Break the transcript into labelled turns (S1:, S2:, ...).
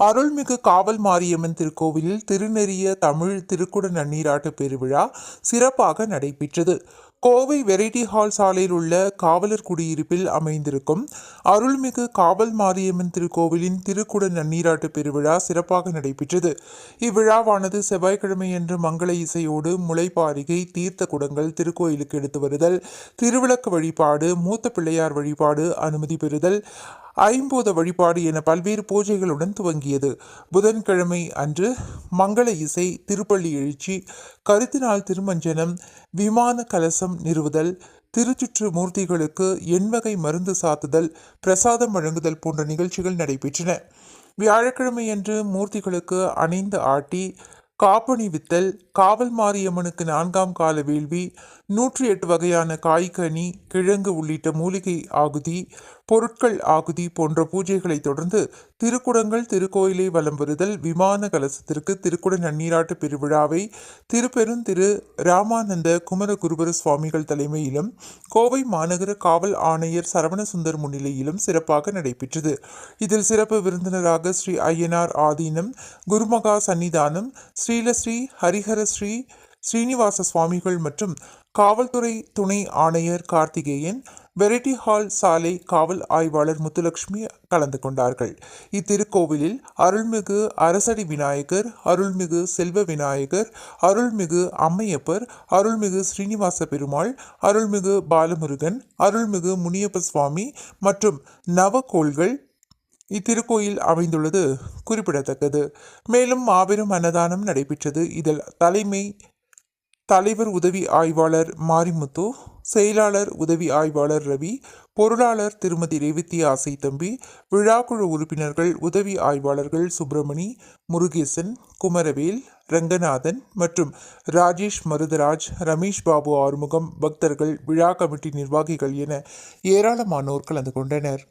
S1: அருள்மிகு காவல் மாரியம்மன் திருக்கோவிலில் திருநெறிய தமிழ் திருக்குட நன்னீராட்டு பெருவிழா சிறப்பாக நடைபெற்றது. கோவை வெரைட்டி ஹால் சாலையில் உள்ள காவலர் குடியிருப்பில் அமைந்திருக்கும் அருள்மிகு காவல் மாரியம்மன் திருக்கோவிலின் திருக்குட நன்னீராட்டு பெருவிழா சிறப்பாக நடைபெற்றது. இவ்விழாவானது செவ்வாய்க்கிழமையன்று மங்கள இசையோடு முளைப்பாரிகை தீர்த்த குடங்கள் திருக்கோயிலுக்கு எடுத்து வருதல் திருவிளக்கு வழிபாடு மூத்த பிள்ளையார் வழிபாடு அனுமதி பெறுதல் ஐம்பூத வழிபாடு என பல்வேறு பூஜைகளுடன் துவங்கியது. புதன்கிழமை அன்று மங்கள இசை திருப்பள்ளி எழுச்சி கருத்தினால் திருமஞ்சனம் விமான கலசம் நிறுவுதல் திருச்சுற்று மூர்த்திகளுக்கு எண்வகை மருந்து சாத்துதல் பிரசாதம் வழங்குதல் போன்ற நிகழ்ச்சிகள் நடைபெற்றன. வியாழக்கிழமையன்று மூர்த்திகளுக்கு அணைந்து ஆட்டி காப்பணி வித்தல் காவல் மாரியம்மனுக்கு நான்காம் கால வேள்வி நூற்றி எட்டு வகையான காய்கனி கிழங்கு உள்ளிட்ட மூலிகை ஆகுதி பொருட்கள் ஆகுதி போன்ற பூஜைகளை தொடர்ந்து திருக்குடங்கள் திருக்கோயிலை வலம் வருதல் விமான கலசத்திற்கு திருக்குட நன்னீராட்டு பெருவிழாவை திருப்பெருந்திரு ராமானந்த குமரகுருபர சுவாமிகள் தலைமையிலும் கோவை மாநகர காவல் ஆணையர் சரவணசுந்தர் முன்னிலையிலும் சிறப்பாக நடைபெற்றது. இதில் சிறப்பு விருந்தினராக ஸ்ரீ ஐயனார் ஆதீனம் குருமகா சன்னிதானம் ஸ்ரீலஸ்ரீ ஹரிஹர ஸ்ரீ ஸ்ரீனிவாச சுவாமிகள் மற்றும் காவல்துறை துணை ஆணையர் கார்த்திகேயன் வெரைட்டி ஹால் சாலை காவல் ஆய்வாளர் முத்துலட்சுமி கலந்து கொண்டார்கள். இத்திருக்கோவிலில் அருள்மிகு அரசடி விநாயகர் அருள்மிகு செல்வ விநாயகர் அருள்மிகு அம்மையப்பர் அருள்மிகு ஸ்ரீனிவாச பெருமாள் அருள்மிகு பாலமுருகன் அருள்மிகு முனியப்ப சுவாமி மற்றும் நவகோள்கள் இத்திருக்கோயில் அமைந்துள்ளது குறிப்பிடத்தக்கது. மேலும் மாபெரும் அன்னதானம் நடைபெற்றது. இதில் தலைமை தலைவர் உதவி ஆய்வாளர் மாரிமுத்து செயலாளர் உதவி ஆய்வாளர் ரவி பொருளாளர் திருமதி ரேவதி ஆசை தம்பி விழாக்குழு உறுப்பினர்கள் உதவி ஆய்வாளர்கள் சுப்பிரமணி முருகேசன் குமரவேல் ரங்கநாதன் மற்றும் ராஜேஷ் மருதராஜ் ரமேஷ் பாபு ஆறுமுகம் பக்தர்கள் விழா கமிட்டி நிர்வாகிகள் என ஏராளமானோர் கலந்து கொண்டனர்.